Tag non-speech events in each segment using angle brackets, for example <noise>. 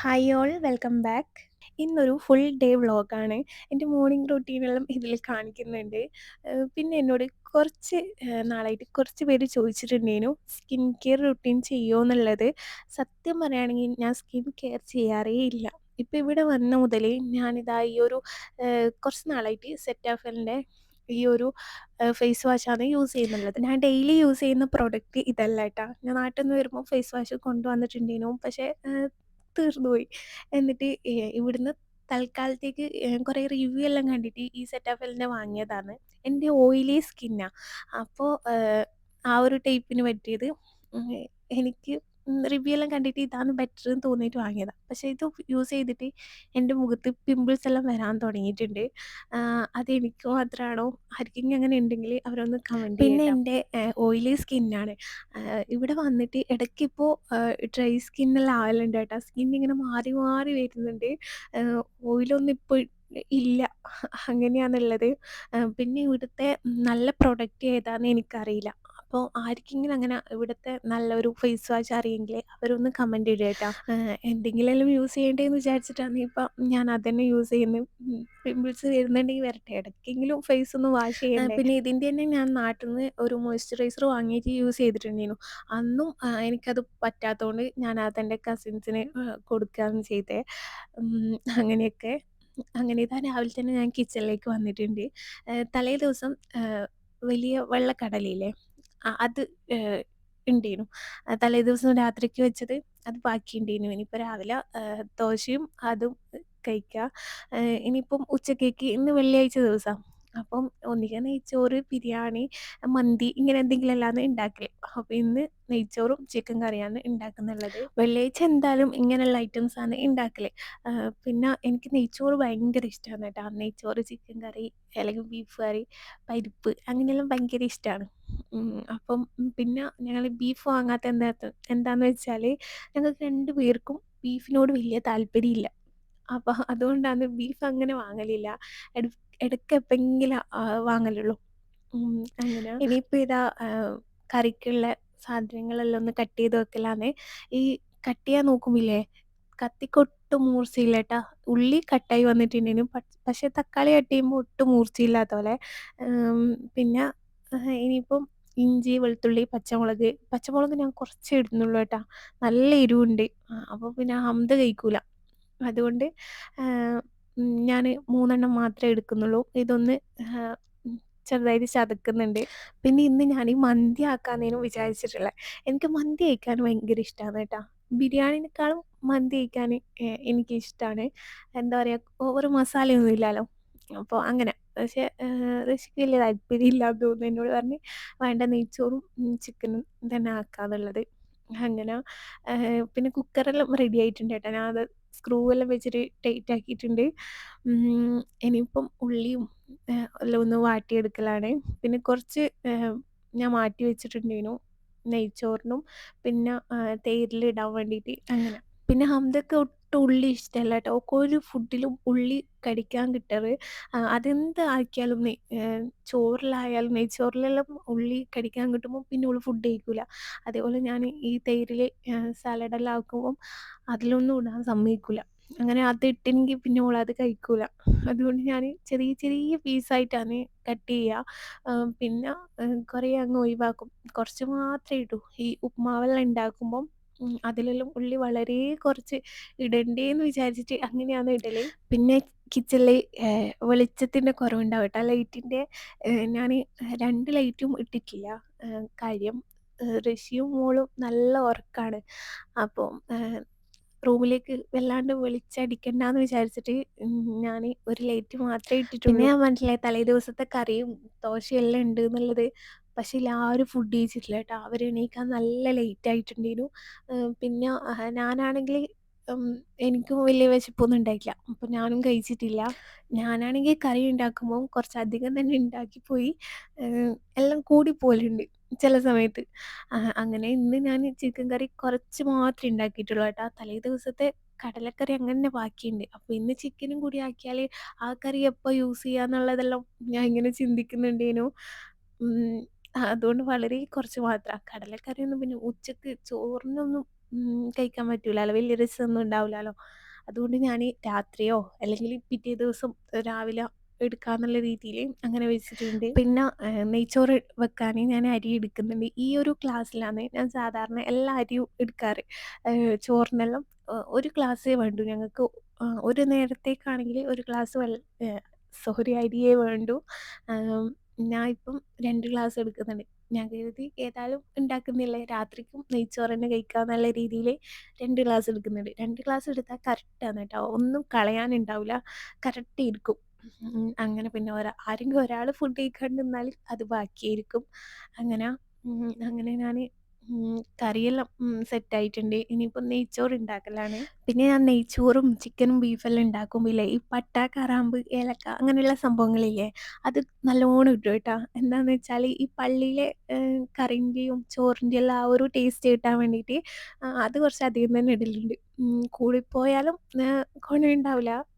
Hi all welcome back ഇന്നൊരു full day വ്ളോഗാണ് എന്റെ മോർണിംഗ് റൂട്ടീനെല്ലാം ഇതിൽ കാണിക്കുന്നുണ്ട്. പിന്നെ എന്നോട് കുറച്ച് നാളായിട്ട് കുറച്ച് പേര് ചോദിച്ചിട്ടുണ്ടേനു സ്കിൻ കെയർ റുട്ടീൻ ചെയ്യുമോ എന്നുള്ളത്. സത്യം പറയുകയാണെങ്കിൽ ഞാൻ സ്കിൻ കെയർ ചെയ്യാറേ ഇല്ല. ഇപ്പം ഇവിടെ വന്ന മുതൽ ഞാനിതാ ഈ ഒരു കുറച്ച് നാളായിട്ട് സെറ്റാഫലിന്റെ ഈ ഒരു ഫേസ് വാഷാണ് യൂസ് ചെയ്യുന്നുള്ളത്. ഞാൻ ഡെയിലി യൂസ് ചെയ്യുന്ന പ്രോഡക്റ്റ് ഇതല്ല കേട്ടോ. ഞാൻ നാട്ടിൽ നിന്ന് വരുമ്പോൾ ഫേസ് വാഷ് കൊണ്ടുവന്നിട്ടുണ്ടേനു പക്ഷേ തീർന്നുപോയി എന്നിട്ട് ഇവിടുന്ന് തൽക്കാലത്തേക്ക് കുറെ റിവ്യൂ എല്ലാം കണ്ടിട്ട് ഈ സെറ്റാഫലിന്റെ വാങ്ങിയതാണ്. എന്റെ ഓയിലി സ്കിന്നാണ് അപ്പോൾ ആ ഒരു ടൈപ്പിന് പറ്റിയത് എനിക്ക് റിവ്യൂ എല്ലാം കണ്ടിട്ട് ഇതാണ് ബെറ്റർ എന്ന് തോന്നിയിട്ട് വാങ്ങിയതാണ് പക്ഷേ ഇത് യൂസ് ചെയ്തിട്ട് എന്റെ മുഖത്ത് പിമ്പിൾസ് എല്ലാം വരാൻ തുടങ്ങിയിട്ടുണ്ട്. അത് അതെനിക്ക് മാത്രമാണോ ആർക്കെങ്കിലും അങ്ങനെ ഉണ്ടെങ്കിൽ അവരൊന്ന് കമന്റ് പിന്നെ എന്റെ ഓയിലി സ്കിന്നാണ് ഇവിടെ വന്നിട്ട് ഇടയ്ക്കിപ്പോൾ ഡ്രൈ സ്കിന്നെല്ലാം ആവലുണ്ട് കേട്ടോ. സ്കിൻ ഇങ്ങനെ മാറി മാറി വരുന്നുണ്ട്. ഓയിലൊന്നും ഇപ്പോൾ ഇല്ല. അങ്ങനെയാണുള്ളത്. പിന്നെ ഇവിടുത്തെ നല്ല പ്രൊഡക്റ്റ് ഏതാണെന്ന് എനിക്കറിയില്ല. അപ്പോൾ ആർക്കെങ്കിലും അങ്ങനെ ഇവിടുത്തെ നല്ലൊരു ഫേസ് വാഷ് അറിയെങ്കിൽ അവരൊന്ന് കമന്റ് ഇടുക കേട്ടോ. എന്തെങ്കിലും യൂസ് ചെയ്യേണ്ടതെന്ന് വിചാരിച്ചിട്ടാണ് ഇപ്പം ഞാൻ അതന്നെ യൂസ് ചെയ്യുന്നത് പിമ്പിൾസ് വരുന്നുണ്ടെങ്കിൽ വരട്ടെ. ഇടയ്ക്കെങ്കിലും ഫേസ് ഒന്ന് വാഷ് ചെയ്യണം പിന്നെ ഇതിന്റെ തന്നെ ഞാൻ നാട്ടിൽ നിന്ന് ഒരു മോയ്സ്ചറൈസർ വാങ്ങിയിട്ട് യൂസ് ചെയ്തിട്ടുണ്ടായിരുന്നു അന്നും എനിക്കത് പറ്റാത്തതുകൊണ്ട് ഞാൻ അതെന്റെ കസിൻസിന് കൊടുക്കുകയാണ് ചെയ്തത് അങ്ങനെയൊക്കെ. അങ്ങനെ ഇതാ രാവിലെ തന്നെ ഞാൻ കിച്ചണിലേക്ക് വന്നിട്ടുണ്ട്. തലേ ദിവസം വലിയ വെള്ളക്കടലയില്ലേ? അത് ഉണ്ടേനു തലേ ദിവസം രാത്രിക്ക് വെച്ചത് അത് ബാക്കി ഉണ്ടേനു ഇനിയിപ്പോൾ രാവിലെ ദോശയും അതും കഴിക്കുക ഇനിയിപ്പം ഉച്ചക്കേക്ക് ഇന്ന് വെള്ളിയാഴ്ച ദിവസം. അപ്പം ഒന്നുകിൽ നെയ്ച്ചോറ് ബിരിയാണി മന്തി ഇങ്ങനെ എന്തെങ്കിലും അല്ലാതെ ഉണ്ടാക്കൽ അപ്പം ഇന്ന് നെയ്ച്ചോറും ചിക്കൻ കറിയാണ് ഉണ്ടാക്കുന്നുള്ളത് വെള്ളിയാഴ്ച എന്തായാലും ഇങ്ങനെയുള്ള ഐറ്റംസ് ആണ് ഉണ്ടാക്കൽ പിന്നെ എനിക്ക് നെയ്ച്ചോറ് ഭയങ്കര ഇഷ്ടമാണ് കേട്ടോ. നെയ്ച്ചോറ് ചിക്കൻ കറി അല്ലെങ്കിൽ ബീഫ് കറി പരിപ്പ് അങ്ങനെയെല്ലാം ഭയങ്കര ഇഷ്ടമാണ് അപ്പം പിന്നെ ഞങ്ങൾ ബീഫ് വാങ്ങാത്ത എന്താ എന്താന്ന് വെച്ചാൽ ഞങ്ങൾക്ക് രണ്ട് പേർക്കും ബീഫിനോട് വലിയ താല്പര്യമില്ല. അപ്പോൾ അതുകൊണ്ടാണ് ബീഫ് അങ്ങനെ വാങ്ങലില്ല. എട- ഇടയ്ക്ക് എപ്പോഴെങ്കിലും വാങ്ങലുള്ളൂ. ഉം, അങ്ങനെ. ഇനിയിപ്പോൾ ഇതാ കറിക്കുള്ള സാധനങ്ങളെല്ലാം ഒന്ന് കട്ട് ചെയ്ത് വെക്കലാന്ന്. ഈ കട്ട് ചെയ്യാൻ നോക്കുമില്ലേ കത്തിക്കൊട്ടും മൂർച്ചയില്ല കേട്ടാ ഉള്ളി കട്ടായി വന്നിട്ടുണ്ടെങ്കിലും പക്ഷെ തക്കാളി കട്ട് ചെയ്യുമ്പോൾ ഒട്ടും മൂർച്ചയില്ലാത്ത പോലെ. പിന്നെ ഇനിയിപ്പം ഇഞ്ചി വെളുത്തുള്ളി പച്ചമുളക്. പച്ചമുളക് ഞാൻ കുറച്ചേ ഇടുന്നുള്ളൂ കേട്ടാ. നല്ല എരിവുണ്ട്. അപ്പോൾ പിന്നെ ഹംദ കഴിക്കൂല. അതുകൊണ്ട് ഞാൻ മൂന്നെണ്ണം മാത്രമേ എടുക്കുന്നുള്ളൂ. ഇതൊന്ന് ചെറുതായിട്ട് ചതക്കുന്നുണ്ട്. പിന്നെ ഇന്ന് ഞാൻ ഈ മന്തി ആക്കാന്നേനും വിചാരിച്ചിട്ടുള്ളത് എനിക്ക് മന്തി കഴിക്കാൻ ഭയങ്കര ഇഷ്ടമാണ് കേട്ടാ. ബിരിയാണിനേക്കാളും മന്തി കഴിക്കാൻ എനിക്കിഷ്ടമാണ് എന്താ പറയുക ഓവർ മസാലയൊന്നും ഇല്ലല്ലോ അപ്പോൾ അങ്ങനെ. പക്ഷേ ഋഷിക്ക് വലിയ താല്പര്യമില്ല തോന്നുന്നു എന്നോട് പറഞ്ഞ് വേണ്ട നെയ്ച്ചോറും ചിക്കനും തന്നെ ആക്കാന്നുള്ളത്. അങ്ങനെ പിന്നെ കുക്കറെല്ലാം റെഡി ആയിട്ടുണ്ട് കേട്ടോ. ഞാൻ അത് സ്ക്രൂ എല്ലാം വെച്ചിട്ട് ടൈറ്റ് ആക്കിയിട്ടുണ്ട്. ഇനിയിപ്പം ഉള്ളിയും എല്ലാം ഒന്ന് വാട്ടിയെടുക്കലാണ്. പിന്നെ കുറച്ച് ഞാൻ മാറ്റി വെച്ചിട്ടുണ്ടേനു നെയ്ച്ചോറിനും പിന്നെ തേരിലിടാൻ വേണ്ടിയിട്ട്. അങ്ങനെ. പിന്നെ ഹംദക്ക് ഉള്ളി ഇഷ്ടമല്ല കേട്ടോ ഓക്ക് ഒരു ഫുഡിലും ഉള്ളി കടിക്കാൻ കിട്ടാറ് അതെന്ത് ആക്കിയാലും നെയ് ചോറിലായാലും നെയ്ച്ചോറിലെല്ലാം ഉള്ളി കടിക്കാൻ കിട്ടുമ്പോൾ പിന്നെ ഉള്ളി ഫുഡ് കഴിക്കൂല. അതേപോലെ ഞാൻ ഈ തൈരിൽ സാലഡെല്ലാം ആക്കുമ്പം അതിലൊന്നും ഇടാൻ സമ്മതിക്കൂല. അങ്ങനെ അത് ഇട്ടെങ്കിൽ പിന്നെ ഓൾ അത് കഴിക്കൂല. അതുകൊണ്ട് ഞാൻ ചെറിയ ചെറിയ പീസായിട്ടാണ് കട്ട് ചെയ്യുക പിന്നെ കുറേ അങ്ങ് ഒഴിവാക്കും. കുറച്ച് മാത്രമേ ഇടൂ. ഈ ഉപ്മാവെല്ലാം ഉണ്ടാക്കുമ്പം ഉം, അതിലെല്ലാം ഉള്ളി വളരെ കുറച്ച് ഇടണ്ടേന്ന് വിചാരിച്ചിട്ട് അങ്ങനെയാണ് ഇടൽ. പിന്നെ കിച്ചണിൽ വെളിച്ചത്തിന്റെ കുറവുണ്ടാവും കേട്ടോ ലൈറ്റിന്റെ ഞാൻ രണ്ട് ലൈറ്റും ഇട്ടിട്ടില്ല. ഏഹ് കാര്യം ഏഹ് ഋഷിയും മോളും നല്ല ഉറക്കാണ്. അപ്പോൾ റൂമിലേക്ക് വല്ലാണ്ട് വെളിച്ചടിക്കണ്ടെന്ന് വിചാരിച്ചിട്ട് ഞാൻ ഒരു ലൈറ്റ് മാത്രമേ ഇട്ടിട്ടുള്ളൂ. പിന്നെ ഞാൻ മനസ്സിലായി തലേ ദിവസത്തെ കറിയും ദോശയും എല്ലാം ഉണ്ട് എന്നുള്ളത് പക്ഷേ എല്ലാവരും ഫുഡ് കഴിച്ചിട്ടില്ല കേട്ടോ. അവർ എണീക്കാൻ നല്ല ലേറ്റ് ആയിട്ടുണ്ടായിരുന്നു. പിന്നെ ഞാനാണെങ്കിൽ എനിക്കും വലിയ വിശപ്പൊന്നും ഉണ്ടായിട്ടില്ല. അപ്പം ഞാനും കഴിച്ചിട്ടില്ല. ഞാനാണെങ്കിൽ കറി ഉണ്ടാക്കുമ്പോൾ കുറച്ചധികം തന്നെ ഉണ്ടാക്കിപ്പോയി പോയി. എല്ലാം കൂടിപ്പോലുണ്ട് ചില സമയത്ത്. അങ്ങനെ ഇന്ന് ഞാൻ ചിക്കൻ കറി കുറച്ച് മാത്രമേ ഉണ്ടാക്കിയിട്ടുള്ളൂ കേട്ടോ. തലേ ദിവസത്തെ കടലക്കറി അങ്ങനെ തന്നെ ബാക്കിയുണ്ട്. അപ്പോൾ ഇന്ന് ചിക്കനും കൂടി ആക്കിയാൽ ആ കറി എപ്പോൾ യൂസ് ചെയ്യാന്നുള്ളതെല്ലാം ഞാൻ ഇങ്ങനെ ചിന്തിക്കുന്നുണ്ടേനു. അതുകൊണ്ട് വളരെ കുറച്ച് മാത്രം കടലക്കറിയൊന്നും പിന്നെ ഉച്ചയ്ക്ക് ചോറിനൊന്നും ഉം, കഴിക്കാൻ പറ്റൂലല്ലോ. വലിയ രസമൊന്നും ഉണ്ടാവില്ലല്ലോ. അതുകൊണ്ട് ഞാൻ രാത്രിയോ അല്ലെങ്കിൽ പിറ്റേ ദിവസം രാവിലെ എടുക്കാന്നുള്ള രീതിയിൽ അങ്ങനെ വെച്ചിട്ടുണ്ട്. പിന്നെ നെയ്ച്ചോറ് വെക്കാൻ ഞാൻ അരി എടുക്കുന്നുണ്ട്. ഈ ഒരു ക്ലാസ്സിലാണ് ഞാൻ സാധാരണ എല്ലാ അരിയും എടുക്കാറ്. ചോറിനെല്ലാം ഒരു ഗ്ലാസ്സേ വേണ്ടൂ ഞങ്ങൾക്ക്. ഒരു നേരത്തേക്കാണെങ്കിൽ ഒരു ഗ്ലാസ് വെൾ സോറി അരിയേ വേണ്ടൂ. ഞാൻ ഇപ്പം രണ്ട് ഗ്ലാസ് എടുക്കുന്നുണ്ട്. ഞാൻ കരുതി ഏതായാലും ഉണ്ടാക്കുന്നില്ലേ രാത്രിക്കും നെയ്ച്ചോറ് തന്നെ കഴിക്കാന്നുള്ള രീതിയിൽ രണ്ട് ഗ്ലാസ് എടുക്കുന്നുണ്ട്. രണ്ട് ഗ്ലാസ് എടുത്താൽ കറക്റ്റാണ് കേട്ടോ. ഒന്നും കളയാനുണ്ടാവില്ല. കറക്റ്റ് ഇരിക്കും. അങ്ങനെ പിന്നെ ഒരാ ആരെങ്കിലും ഒരാൾ ഫുഡ് കഴിക്കാണ്ട് നിന്നാൽ അത് ബാക്കിയായിരിക്കും. അങ്ങനെ അങ്ങനെ ഞാൻ കറിയെല്ലാം ഉം, സെറ്റായിട്ടുണ്ട്. ഇനിയിപ്പം നെയ്ച്ചോറ് ഉണ്ടാക്കലാണ്. പിന്നെ ഞാൻ നെയ്ച്ചോറും ചിക്കനും ബീഫെല്ലാം ഉണ്ടാക്കുമ്പോഴേ ഈ പട്ട, കറാമ്പ്, ഏലക്ക അങ്ങനെയുള്ള സംഭവങ്ങളില്ലേ അത് നല്ലോണം ഇടും കേട്ടോ. എന്താന്ന് വെച്ചാൽ ഈ പള്ളിയിലെ ഏഹ്, കറിന്റെയും ചോറിന്റെയും എല്ലാം ആ ഒരു ടേസ്റ്റ് കിട്ടാൻ വേണ്ടിയിട്ട് അത് കുറച്ച് അധികം തന്നെ ഇടലുണ്ട്. കൂടിപ്പോയാലും ഏഹ്.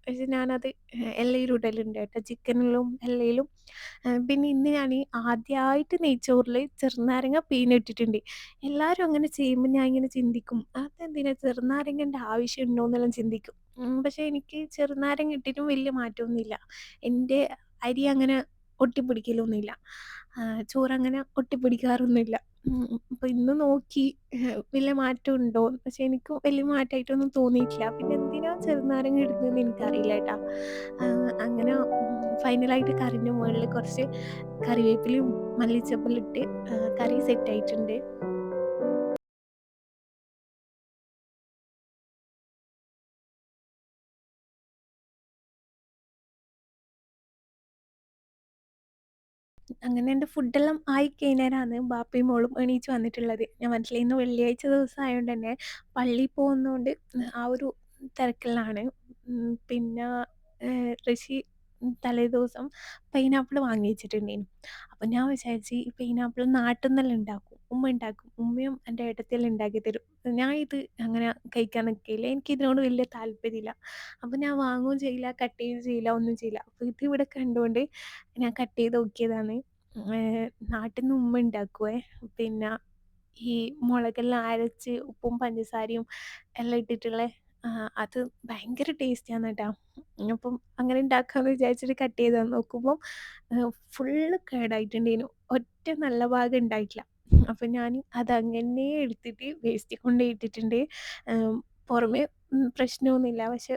പക്ഷെ ഞാനത് എല്ലയിൽ ഇടലുണ്ട് കേട്ടോ. ചിക്കനിലും എല്ലയിലും പിന്നെ ഇന്ന് ഞാൻ ആദ്യമായിട്ട് നെയ്ച്ചോറിൽ ചെറുനാരങ്ങ പിഴിഞ്ഞിട്ടിട്ടുണ്ട്. എല്ലാവരും അങ്ങനെ ചെയ്യുമ്പോൾ ഞാൻ ഇങ്ങനെ ചിന്തിക്കും അതെന്തിനാ ആവശ്യം ഉണ്ടോ എന്നെല്ലാം ചിന്തിക്കും. പക്ഷേ എനിക്ക് ചെറുനാരങ്ങ ഇട്ടിട്ടും വലിയ മാറ്റമൊന്നുമില്ല. എന്റെ അരി അങ്ങനെ ഒട്ടിപ്പിടിക്കലൊന്നുമില്ല. ചോറങ്ങനെ ഒട്ടിപ്പിടിക്കാറൊന്നുമില്ല. ഉം, അപ്പോൾ ഇന്ന് നോക്കി വലിയ മാറ്റം ഉണ്ടോ പക്ഷെ എനിക്ക് വലിയ മാറ്റമായിട്ടൊന്നും തോന്നിയിട്ടില്ല. പിന്നെ എന്തിനാ ചെറുനാരങ്ങ ഇടുന്നതെന്ന് എനിക്കറിയില്ല കേട്ടാ അങ്ങനെ ഫൈനലായിട്ട് കറിന്റെ മുകളിൽ കുറച്ച് കറിവേപ്പിലയും മല്ലിച്ചപ്പെല്ലാം ഇട്ട് സെറ്റ് കറി സെറ്റായിട്ടുണ്ട്. അങ്ങനെ എന്റെ ഫുഡെല്ലാം ആയി കഴിഞ്ഞേരാണ് ബാപ്പയും മോളും എണീച്ച് വന്നിട്ടുള്ളത്. ഞാൻ മനസ്സിലായി ഇന്ന് വെള്ളിയാഴ്ച ദിവസം ആയതുകൊണ്ട് തന്നെ പള്ളിയിൽ പോകുന്നതുകൊണ്ട് ആ ഒരു തിരക്കിലാണ്. പിന്നെ ഋഷി തലേദിവസം പൈനാപ്പിൾ വാങ്ങി. അപ്പം ഞാൻ വിചാരിച്ച് ഈ പൈനാപ്പിൾ നാട്ടിൽ നിന്നെല്ലാം ഉണ്ടാക്കും. ഉമ്മ ഉണ്ടാക്കും. ഉമ്മയും എന്റെ ഏട്ടത്തിയെല്ലാം ഉണ്ടാക്കി തരും. ഞാൻ ഇത് അങ്ങനെ കഴിക്കാൻ നിൽക്കില്ല. എനിക്ക് ഇതിനോട് വലിയ താല്പര്യമില്ല. അപ്പം ഞാൻ വാങ്ങുകയും ചെയ്യില്ല കട്ട് ചെയ്യുകയും ചെയ്യില്ല ഒന്നും ചെയ്യില്ല. അപ്പോൾ ഇത് ഇവിടെ കണ്ടുകൊണ്ട് ഞാൻ കട്ട് ചെയ്ത് നോക്കിയതാണ്. നാട്ടിൽ നിന്ന് ഉമ്മ ഉണ്ടാക്കുവേ. പിന്നെ ഈ മുളകെല്ലാം അരച്ച് ഉപ്പും പഞ്ചസാരയും എല്ലാം ഇട്ടിട്ടുള്ള അത് ഭയങ്കര ടേസ്റ്റിയാണ് കേട്ടോ. അപ്പം അങ്ങനെ ഉണ്ടാക്കാമെന്ന് വിചാരിച്ചിട്ട് കട്ട് ചെയ്ത് നോക്കുമ്പം ഏഹ്, ഫുള്ള് കേടായിട്ടുണ്ടായിരുന്നു. ഒറ്റ നല്ല ഭാഗം ഉണ്ടായിട്ടില്ല. അപ്പം ഞാൻ അതങ്ങനെ എടുത്തിട്ട് വേസ്റ്റിൽ കൊണ്ടുപോയി ഇട്ടിട്ടുണ്ട്. പുറമെ പ്രശ്നമൊന്നുമില്ല. പക്ഷെ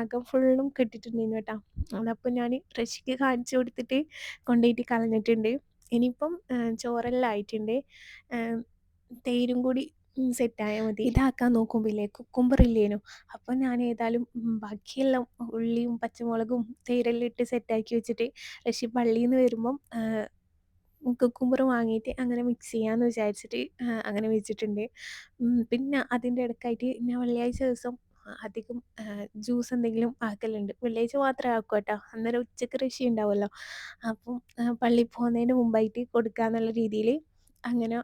അകം ഫുള്ളും കെട്ടിട്ടുണ്ടായിരുന്നു കേട്ടോ. അതപ്പോൾ ഞാൻ റഷിക്ക് കാണിച്ചു കൊടുത്തിട്ട് കൊണ്ടുപോയിട്ട് കളഞ്ഞിട്ടുണ്ട്. ഇനിയിപ്പം ചോറെല്ലാം ആയിട്ടുണ്ട്. തൈരും കൂടി സെറ്റായാൽ മതി. ഇതാക്കാൻ നോക്കുമ്പോഴേ കുക്കുംബർ ഇല്ലേനു. അപ്പോൾ ഞാൻ ഏതായാലും ബാക്കിയെല്ലാം ഉള്ളിയും പച്ചമുളകും തൈരെല്ലാം ഇട്ട് സെറ്റാക്കി വെച്ചിട്ട് ഋഷി പള്ളിയിൽ നിന്ന് വരുമ്പം കുക്കുംബർ വാങ്ങിയിട്ട് അങ്ങനെ മിക്സ് ചെയ്യാമെന്ന് വിചാരിച്ചിട്ട് അങ്ങനെ വെച്ചിട്ടുണ്ട്. പിന്നെ അതിന്റെ ഇടക്കായിട്ട് ഞാൻ വെള്ളിയാഴ്ച ദിവസം അധികം ജ്യൂസ് എന്തെങ്കിലും ആക്കലുണ്ട്. വെള്ളിയാഴ്ച മാത്രമേ ആക്കൂ കേട്ടോ. അന്നേരം ഉച്ചയ്ക്ക് ഋഷി ഉണ്ടാവുമല്ലോ. അപ്പം പള്ളി പള്ളിയിൽ പോകുന്നതിന് മുമ്പായിട്ട് കൊടുക്കാന്നുള്ള രീതിയിൽ അങ്ങനെ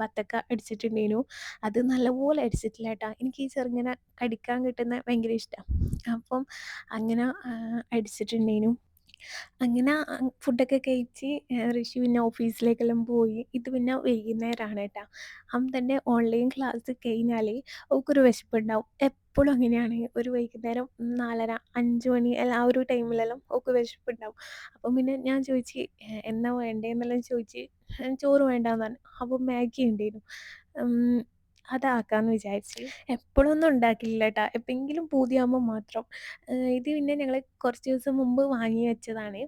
ബത്തക്ക അടിച്ചിട്ടുണ്ടേനു അത് നല്ലപോലെ അടിച്ചിട്ടില്ല കേട്ടോ. എനിക്ക് ഈ ചെറുങ്ങനെ കടിക്കാൻ കിട്ടുന്ന ഭയങ്കര ഇഷ്ടമാണ്. അപ്പം അങ്ങനെ ഏഹ്, അടിച്ചിട്ടുണ്ടായിരുന്നു. അങ്ങനെ ഫുഡൊക്കെ കഴിച്ച് ഋഷി പിന്നെ ഓഫീസിലേക്കെല്ലാം പോയി. ഇത് പിന്നെ വൈകുന്നേരമാണ് കേട്ടോ. അവൻ തന്നെ ഓൺലൈൻ ക്ലാസ് കഴിഞ്ഞാൽ ഓൾക്കൊരു വിശപ്പുണ്ടാവും. എപ്പോഴും അങ്ങനെയാണ്. ഒരു വൈകുന്നേരം 4:30, 5 മണി ആ ഒരു ടൈമിലെല്ലാം ഓൾക്ക് വിശപ്പുണ്ടാവും. അപ്പം പിന്നെ ഞാൻ ചോദിച്ച് എന്നാ വേണ്ടതെന്നെല്ലാം ചോദിച്ച് ചോറ് വേണ്ടാന്ന് പറഞ്ഞു. അപ്പം മാഗി ഉണ്ടായിരുന്നു. അതാക്കാമെന്ന് വിചാരിച്ചു എപ്പോഴൊന്നും ഉണ്ടാക്കില്ല കേട്ടോ. എപ്പോഴെങ്കിലും പൂതിയാകുമ്പോൾ മാത്രം. ഇത് പിന്നെ ഞങ്ങൾ കുറച്ച് ദിവസം മുമ്പ് വാങ്ങി വെച്ചതാണ്.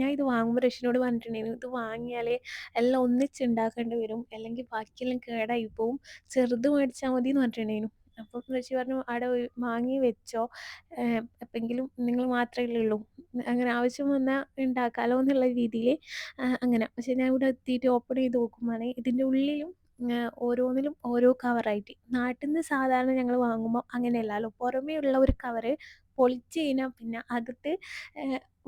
ഞാൻ ഇത് വാങ്ങുമ്പോൾ ഋഷിനോട് പറഞ്ഞിട്ടുണ്ടായിരുന്നു ഇത് വാങ്ങിയാലേ എല്ലാം ഒന്നിച്ച് ഉണ്ടാക്കേണ്ടി വരും. അല്ലെങ്കിൽ ബാക്കിയെല്ലാം കേടായി പോവും. ചെറുത് മേടിച്ചാൽ മതി എന്ന് പറഞ്ഞിട്ടുണ്ടായിരുന്നു. അപ്പം ഋഷി പറഞ്ഞു അവിടെ വാങ്ങി വെച്ചോ. എപ്പെങ്കിലും നിങ്ങൾ മാത്രമല്ലേ ഉള്ളൂ. അങ്ങനെ ആവശ്യം വന്നാൽ ഉണ്ടാക്കാമല്ലോ എന്നുള്ള രീതിയിൽ അങ്ങനെ. പക്ഷേ ഞാൻ ഇവിടെ എത്തിയിട്ട് ഓപ്പൺ ചെയ്ത് നോക്കുമ്പോഴാണ് ഇതിന്റെ ഉള്ളിലും ഓരോന്നിലും ഓരോ കവറായിട്ട്. നാട്ടിൽ നിന്ന് സാധാരണ ഞങ്ങൾ വാങ്ങുമ്പോൾ അങ്ങനെയല്ലല്ലോ. ഉള്ള ഒരു കവറ് പൊളിച്ച് കഴിഞ്ഞാൽ പിന്നെ അതിട്ട്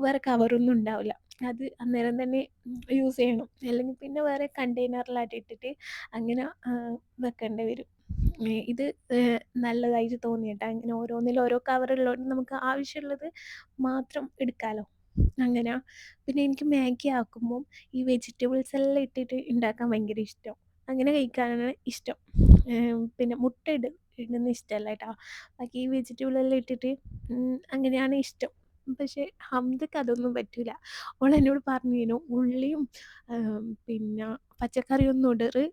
വേറെ കവറൊന്നും ഉണ്ടാവില്ല. അത് അന്നേരം തന്നെ യൂസ് ചെയ്യണം. അല്ലെങ്കിൽ പിന്നെ വേറെ കണ്ടെയ്നറിലായിട്ട് ഇട്ടിട്ട് അങ്ങനെ വെക്കേണ്ടി വരും. ഇത് നല്ലതായിട്ട് തോന്നിയിട്ടാ അങ്ങനെ ഓരോന്നിലും ഓരോ കവറുള്ളതുകൊണ്ട് നമുക്ക് ആവശ്യമുള്ളത് മാത്രം എടുക്കാമല്ലോ. അങ്ങനെ. പിന്നെ എനിക്ക് മാഗി ആക്കുമ്പം ഈ വെജിറ്റബിൾസ് എല്ലാം ഇട്ടിട്ട് ഉണ്ടാക്കാൻ ഭയങ്കര ഇഷ്ടം. അങ്ങനെ കഴിക്കാനാണ് ഇഷ്ടം. പിന്നെ മുട്ട ഇട് ഇടുന്നത് ഇഷ്ടമല്ല കേട്ടോ. ബാക്കി വെജിറ്റബിളെല്ലാം ഇട്ടിട്ട് അങ്ങനെയാണ് ഇഷ്ടം. പക്ഷേ ഹംദക്ക് അതൊന്നും പറ്റില്ല ഓൾ എന്നോട് പറഞ്ഞിരുന്നു ഉള്ളിയും പിന്നെ പച്ചക്കറിയൊന്നും ഇടറ്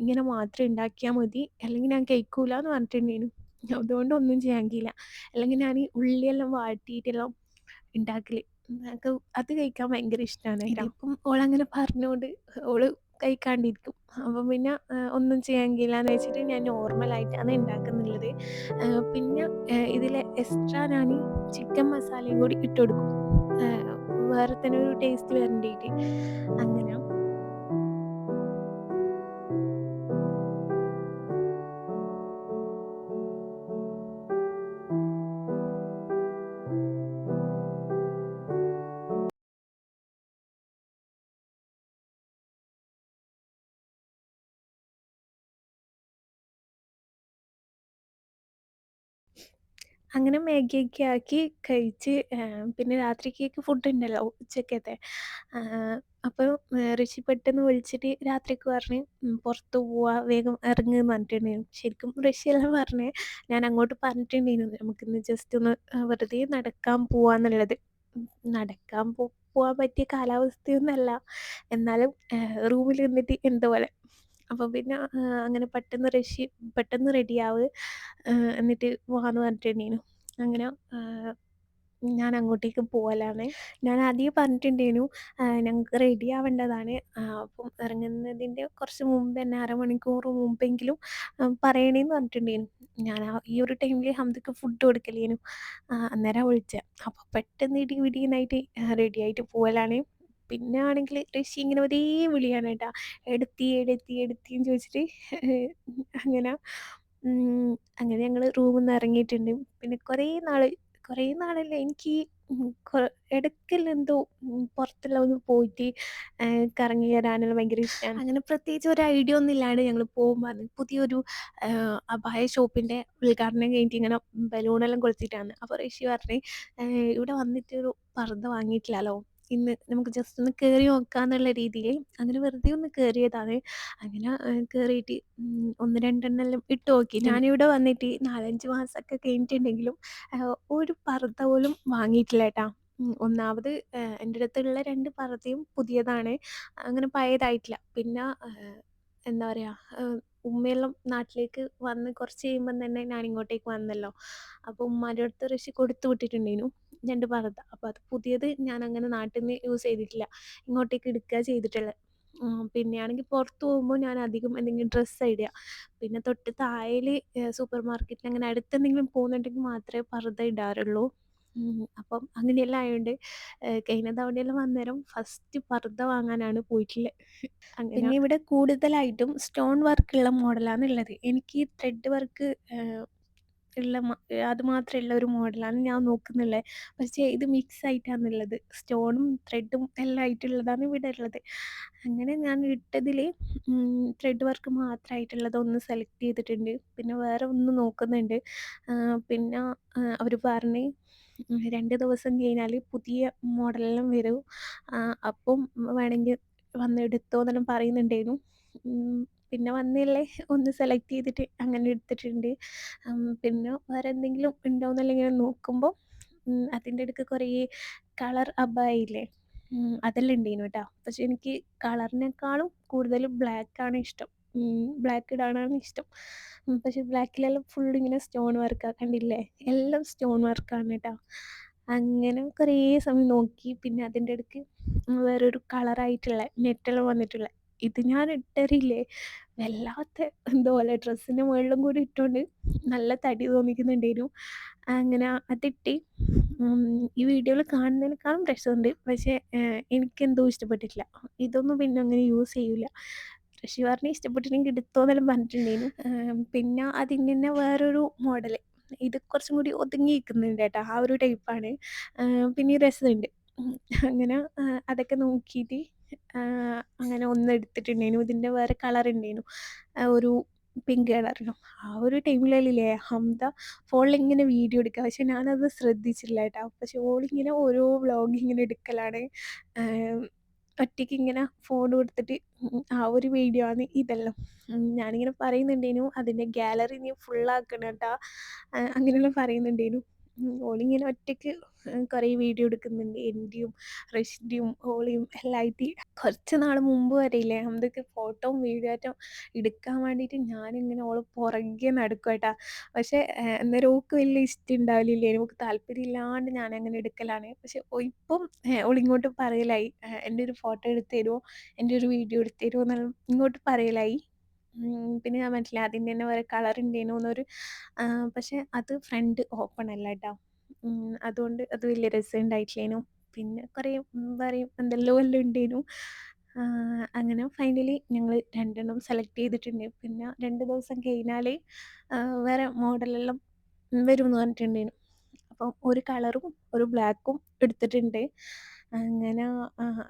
ഇങ്ങനെ മാത്രം ഉണ്ടാക്കിയാൽ മതി. അല്ലെങ്കിൽ ഞാൻ കഴിക്കൂല എന്ന് പറഞ്ഞിട്ടുണ്ടായിരുന്നു. അതുകൊണ്ട് ഒന്നും ചെയ്യാൻ കഴിയില്ല അല്ലെങ്കിൽ ഞാൻ ഈ ഉള്ളിയെല്ലാം വാട്ടിയിട്ടെല്ലാം ഉണ്ടാക്കൽ അത് കഴിക്കാൻ ഭയങ്കര ഇഷ്ടമാണ് ഇപ്പം ഓളങ്ങനെ പറഞ്ഞുകൊണ്ട് ഓൾ കഴിക്കാണ്ടിരിക്കും അപ്പം പിന്നെ ഒന്നും ചെയ്യാൻ എന്ന് വെച്ചിട്ട് ഞാൻ നോർമലായിട്ടാണ് ഉണ്ടാക്കുന്നുള്ളത് പിന്നെ ഇതിൽ എക്സ്ട്രാ ഞാൻ ചിക്കൻ മസാലയും കൂടി ഇട്ടുകൊടുക്കും വേറെ തന്നെ ഒരു ടേസ്റ്റ് വരേണ്ടിയിട്ട് അങ്ങനെ. അങ്ങനെ മാഗിയൊക്കെ ആക്കി കഴിച്ച് പിന്നെ രാത്രിക്കേക്ക് ഫുഡ് ഉണ്ടല്ലോ ഉച്ചക്കത്തെ. അപ്പോൾ ഋഷി പെട്ടെന്ന് വിളിച്ചിട്ട് രാത്രിക്ക് പറഞ്ഞ് പുറത്ത് പോവാ വേഗം ഇറങ്ങ് പറഞ്ഞിട്ടുണ്ടായിരുന്നു. ശരിക്കും ഋഷിയെല്ലാം പറഞ്ഞ് ഞാൻ അങ്ങോട്ട് പറഞ്ഞിട്ടുണ്ടായിരുന്നു. നമുക്കിന്ന് ജസ്റ്റ് ഒന്ന് വെറുതെ നടക്കാൻ പോവാന്നുള്ളത് നടക്കാൻ പോ പോവാൻ പറ്റിയ കാലാവസ്ഥയൊന്നുമല്ല എന്നാലും റൂമിൽ നിന്നിട്ട് എന്തോ പോലെ അപ്പോൾ പിന്നെ അങ്ങനെ പെട്ടെന്ന് ഋഷി പെട്ടെന്ന് റെഡിയാവ് എന്നിട്ട് പോകാന്ന് പറഞ്ഞിട്ടുണ്ടേനു. അങ്ങനെ ഞാൻ അങ്ങോട്ടേക്ക് പോകലാണ് ഞാൻ ആദ്യം പറഞ്ഞിട്ടുണ്ടേനു ഞങ്ങൾക്ക് റെഡി ആവേണ്ടതാണ്. അപ്പം ഇറങ്ങുന്നതിന്റെ കുറച്ച് മുമ്പ് തന്നെ അരമണിക്കൂർ മുമ്പെങ്കിലും പറയണേന്ന് പറഞ്ഞിട്ടുണ്ടേനു. ഞാൻ ഈ ഒരു ടൈമിൽ ഹംദക്ക് ഫുഡ് കൊടുക്കലേനു. അന്നേരം വിളിച്ചത് അപ്പോൾ പെട്ടെന്ന് ഇടി പിടിയെന്നായിട്ട് റെഡി ആയിട്ട് പോകലാണ് പിന്നെ ആണെങ്കിൽ ഋഷി ഇങ്ങനെ ഒരേ വിളിയാണ് കേട്ടോ എടുത്തി എടുത്തി എടുത്തിന്ന് ചോദിച്ചിട്ട് <laughs> അങ്ങനെ അങ്ങനെ ഞങ്ങൾ റൂമിൽ നിന്ന് ഇറങ്ങിയിട്ടുണ്ട് പിന്നെ കുറേ നാൾ കുറേ നാളല്ല എനിക്ക് ഇടയ്ക്കിൽ എന്തോ പുറത്തെല്ലാം ഒന്ന് പോയിട്ട് കറങ്ങി വരാനെല്ലാം ഭയങ്കര ഇഷ്ടമാണ് അങ്ങനെ പ്രത്യേകിച്ച് ഒരു ഐഡിയ ഒന്നും ഇല്ലാണ്ട് ഞങ്ങൾ പോകുമ്പോൾ പുതിയൊരു അബായ ഷോപ്പിന്റെ ഉദ്ഘാടനം കഴിഞ്ഞിട്ട് ഇങ്ങനെ ബലൂണെല്ലാം കൊളുത്തിട്ടാണ് അപ്പോൾ ഋഷി പറഞ്ഞ് ഇവിടെ വന്നിട്ട് ഒരു പർദ്ദ വാങ്ങിയിട്ടില്ലല്ലോ? ഇന്ന് നമുക്ക് ജസ്റ്റ് ഒന്ന് കയറി നോക്കാന്നുള്ള രീതിയിൽ അങ്ങനെ വെറുതെ ഒന്ന് കയറിയതാണ് അങ്ങനെ കയറിയിട്ട് ഒന്ന് രണ്ടെണ്ണെല്ലാം ഇട്ട് നോക്കി. ഞാനിവിടെ വന്നിട്ട് നാലഞ്ച് മാസമൊക്കെ കഴിഞ്ഞിട്ടുണ്ടെങ്കിലും ഒരു പർദ്ദ പോലും വാങ്ങിയിട്ടില്ല കേട്ടാ. ഒന്നാമത് എന്റെ അടുത്തുള്ള രണ്ട് പർദ്ദയും പുതിയതാണ്. അങ്ങനെ പഴയതായിട്ടില്ല. പിന്നെ എന്താ പറയുക ഉമ്മയെല്ലാം നാട്ടിലേക്ക് വന്ന് കുറച്ച് കഴിയുമ്പം തന്നെ ഞാൻ ഇങ്ങോട്ടേക്ക് വന്നല്ലോ. അപ്പോൾ ഉമ്മാന്റെ അടുത്ത് ഋഷി കൊടുത്തു വിട്ടിട്ടുണ്ടായിരുന്നു. രണ്ട് പർദ്ദ അപ്പോൾ അത് പുതിയത് ഞാൻ അങ്ങനെ നാട്ടിൽ നിന്ന് യൂസ് ചെയ്തിട്ടില്ല. ഇങ്ങോട്ടേക്ക് എടുക്കുക ചെയ്തിട്ടുള്ളത് പിന്നെയാണെങ്കിൽ പുറത്ത് പോകുമ്പോൾ ഞാൻ അധികം എന്തെങ്കിലും ഡ്രസ്സ് ഐഡിയ പിന്നെ തൊട്ട് താഴേൽ സൂപ്പർ മാർക്കറ്റിൽ അങ്ങനെ അടുത്തെന്തെങ്കിലും പോകുന്നുണ്ടെങ്കിൽ മാത്രമേ പർദ്ദ ഇടാറുള്ളൂ. അപ്പം അങ്ങനെയെല്ലാം ആയതുകൊണ്ട് കഴിഞ്ഞ തവണയെല്ലാം വന്നേരം ഫസ്റ്റ് പർദ്ദ വാങ്ങാനാണ് പോയിട്ടുള്ളത് പിന്നെ ഇവിടെ കൂടുതലായിട്ടും സ്റ്റോൺ വർക്കുള്ള മോഡലാണ് ഉള്ളത് എനിക്ക് ത്രെഡ് വർക്ക് ഉള്ള അത് മാത്രമുള്ള ഒരു മോഡലാണ് ഞാൻ നോക്കുന്നുള്ളത് പക്ഷേ ഇത് മിക്സ് ആയിട്ടാണുള്ളത് സ്റ്റോണും ത്രെഡും എല്ലാം ആയിട്ടുള്ളതാണ് ഇവിടെ ഉള്ളത് അങ്ങനെ ഞാൻ ഇട്ടതിൽ ത്രെഡ് വർക്ക് മാത്രമായിട്ടുള്ളത് ഒന്ന് സെലക്ട് ചെയ്തിട്ടുണ്ട്. പിന്നെ വേറെ ഒന്ന് നോക്കുന്നുണ്ട്. പിന്നെ അവർ പറഞ്ഞ് രണ്ട് ദിവസം കഴിഞ്ഞാൽ പുതിയ മോഡലെല്ലാം വരും. അപ്പം വേണമെങ്കിൽ വന്ന് എടുത്തോന്നെല്ലാം പറയുന്നുണ്ടായിരുന്നു പിന്നെ വന്നില്ലേ? ഒന്ന് സെലക്ട് ചെയ്തിട്ട് അങ്ങനെ എടുത്തിട്ടുണ്ട്. പിന്നെ വേറെ എന്തെങ്കിലും ഉണ്ടോയെന്നെല്ലാം ഇങ്ങനെ നോക്കുമ്പോൾ അതിന്റെ അടുക്ക് കുറേ കളർ അബായില്ലേ അതെല്ലാം ഉണ്ടായിരുന്നു കേട്ടോ പക്ഷെ എനിക്ക് കളറിനേക്കാളും കൂടുതൽ ബ്ലാക്കാണ് ഇഷ്ടം. ബ്ലാക്ക് ഇടാനാണ് ഇഷ്ടം. പക്ഷെ ബ്ലാക്കിലെല്ലാം ഫുൾ ഇങ്ങനെ സ്റ്റോൺ വർക്കാണ് കണ്ടില്ലേ എല്ലാം സ്റ്റോൺ വർക്കാണ് കേട്ടോ അങ്ങനെ കുറേ സമയം നോക്കി. പിന്നെ അതിന്റെ ഇടയ്ക്ക് വേറൊരു കളറായിട്ടുള്ള നെറ്റെല്ലാം വന്നിട്ടുള്ള ഇത് ഞാൻ ഇട്ടറിയില്ലേ വല്ലാത്ത എന്തോ പോലെ ഡ്രസ്സിന്റെ മുകളിലും കൂടി ഇട്ടുകൊണ്ട് നല്ല തടി തോന്നിക്കുന്നുണ്ടായിരുന്നു അങ്ങനെ അതിട്ടി ഈ വീഡിയോയിൽ കാണുന്നതിനേക്കാളും രസമുണ്ട്. പക്ഷേ എനിക്കെന്തോ ഇഷ്ടപ്പെട്ടിട്ടില്ല. ഇതൊന്നും പിന്നെ അങ്ങനെ യൂസ് ചെയ്യില്ല ഋഷി പറഞ്ഞ് ഇഷ്ടപ്പെട്ടിട്ടുണ്ടെങ്കിൽ എടുത്തോന്നെല്ലാം പറഞ്ഞിട്ടുണ്ടായിരുന്നു പിന്നെ അതിന് തന്നെ വേറൊരു മോഡൽ ഇത് കുറച്ചും കൂടി ഒതുങ്ങി നിൽക്കുന്നുണ്ട് കേട്ടോ. ആ ഒരു ടൈപ്പാണ്. പിന്നെ രസമുണ്ട്. അങ്ങനെ അതൊക്കെ നോക്കിയിട്ട് അങ്ങനെ ഒന്ന് എടുത്തിട്ടുണ്ടായിരുന്നു. ഇതിന്റെ വേറെ കളർ ഉണ്ടായിരുന്നു. ഒരു പിങ്ക് കളറിനും ആ ഒരു ടൈമിലല്ലേ ഹംദ ഫോണിൽ ഇങ്ങനെ വീഡിയോ എടുക്കുക. പക്ഷെ ഞാനത് ശ്രദ്ധിച്ചില്ല കേട്ടോ. പക്ഷെ ഓളിങ്ങനെ ഓരോ വ്ളോഗ് ഇങ്ങനെ എടുക്കലാണ്. ഒറ്റയ്ക്ക് ഇങ്ങനെ ഫോൺ കൊടുത്തിട്ട് ആ ഒരു വീഡിയോ ആണ് ഇതെല്ലാം. ഞാനിങ്ങനെ പറയുന്നുണ്ടേനു അതിന്റെ ഗാലറി നീ ഫുള്ളാക്കണം കേട്ടോ. അങ്ങനെയെല്ലാം പറയുന്നുണ്ടേനു ഓളിങ്ങനെ ഒറ്റയ്ക്ക് കുറേ വീഡിയോ എടുക്കുന്നുണ്ട്. എന്റെയും റഷിന്റെയും ഓളിയും എല്ലാം ആയിട്ട്. കുറച്ച് നാൾ മുമ്പ് വരെയില്ലേ നമുക്ക് ഫോട്ടോയും വീഡിയോ ആയിട്ടും എടുക്കാൻ വേണ്ടിയിട്ട് ഞാനിങ്ങനെ ഓൾ പുറകെ നടക്കും കേട്ടോ. പക്ഷേ അന്നേരം ഓക്ക് വലിയ ഇഷ്ടം ഉണ്ടാവില്ല എനിക്ക് താല്പര്യം ഇല്ലാണ്ട് ഞാൻ അങ്ങനെ എടുക്കലാണ്. പക്ഷെ ഇപ്പം ഓളിങ്ങോട്ട് പറയലായി. എന്റെ ഒരു ഫോട്ടോ എടുത്തു തരുമോ എന്റെ ഒരു വീഡിയോ എടുത്തു തരുമോ എന്നെല്ലാം ഇങ്ങോട്ട് പറയലായി. പിന്നെ ഞാൻ മനസ്സിലായി അതിന്റെ തന്നെ വേറെ കളർ ഉണ്ടേനു എന്നൊരു. പക്ഷെ അത് ഫ്രണ്ട് ഓപ്പൺ അല്ല കേട്ടോ അതുകൊണ്ട് അത് വലിയ രസം ഉണ്ടായിട്ടില്ലേനു പിന്നെ കുറേ പറയും എന്തെല്ലോ എല്ലാം ഉണ്ടേനു അങ്ങനെ ഫൈനലി ഞങ്ങൾ രണ്ടെണ്ണം സെലക്ട് ചെയ്തിട്ടുണ്ട്. പിന്നെ രണ്ട് ദിവസം കഴിഞ്ഞാൽ വേറെ മോഡലെല്ലാം വരുമെന്ന് പറഞ്ഞിട്ടുണ്ടേനു. അപ്പം ഒരു കളറും ഒരു ബ്ലാക്കും എടുത്തിട്ടുണ്ട്. അങ്ങനെ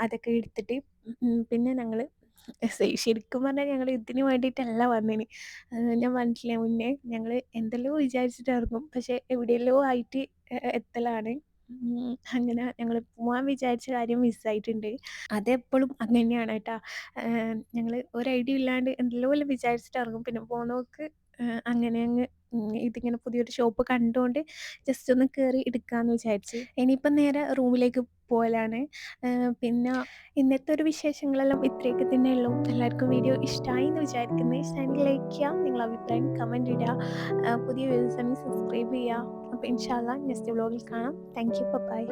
അതൊക്കെ എടുത്തിട്ട് പിന്നെ ഞങ്ങൾ ശരിക്കും പറഞ്ഞാൽ ഞങ്ങൾ ഇതിന് വേണ്ടിയിട്ടല്ല വന്നേന്. ഞാൻ പറഞ്ഞിട്ടില്ലേ മുന്നേ ഞങ്ങൾ എന്തെല്ലോ വിചാരിച്ചിട്ടിറങ്ങും പക്ഷെ എവിടെയെല്ലോ ആയിട്ട് എത്തലാണ്. അങ്ങനെ ഞങ്ങൾ പോവാൻ വിചാരിച്ച കാര്യം മിസ്സായിട്ടുണ്ട്. അതെപ്പോഴും അങ്ങനെയാണ് കേട്ടോ. ഞങ്ങൾ ഒരു ഐഡിയ ഇല്ലാണ്ട് എന്തെല്ലോ വിചാരിച്ചിട്ട് ഇറങ്ങും പിന്നെ പോകുന്നവർക്ക് അങ്ങനെ അങ്ങ് ഇതിങ്ങനെ പുതിയൊരു ഷോപ്പ് കണ്ടുകൊണ്ട് ജസ്റ്റ് ഒന്ന് കയറി എടുക്കാമെന്ന് വിചാരിച്ച്. ഇനിയിപ്പം നേരെ റൂമിലേക്ക് പോകലാണ് പിന്നെ ഇന്നത്തെ ഒരു വിശേഷങ്ങളെല്ലാം ഇത്രയൊക്കെ തന്നെ ഉള്ളൂ എല്ലാവർക്കും വീഡിയോ ഇഷ്ടമായി എന്ന് വിചാരിക്കുന്നത് ഇഷ്ടമായി ലൈക്ക് ചെയ്യുക നിങ്ങളുടെ അഭിപ്രായം കമന്റ് ഇടുക. പുതിയ വീഡിയോസ് സബ്സ്ക്രൈബ് ചെയ്യുക. അപ്പോൾ ഇൻഷാല്ല നെക്സ്റ്റ് വ്ലോഗിൽ കാണാം. Thank you by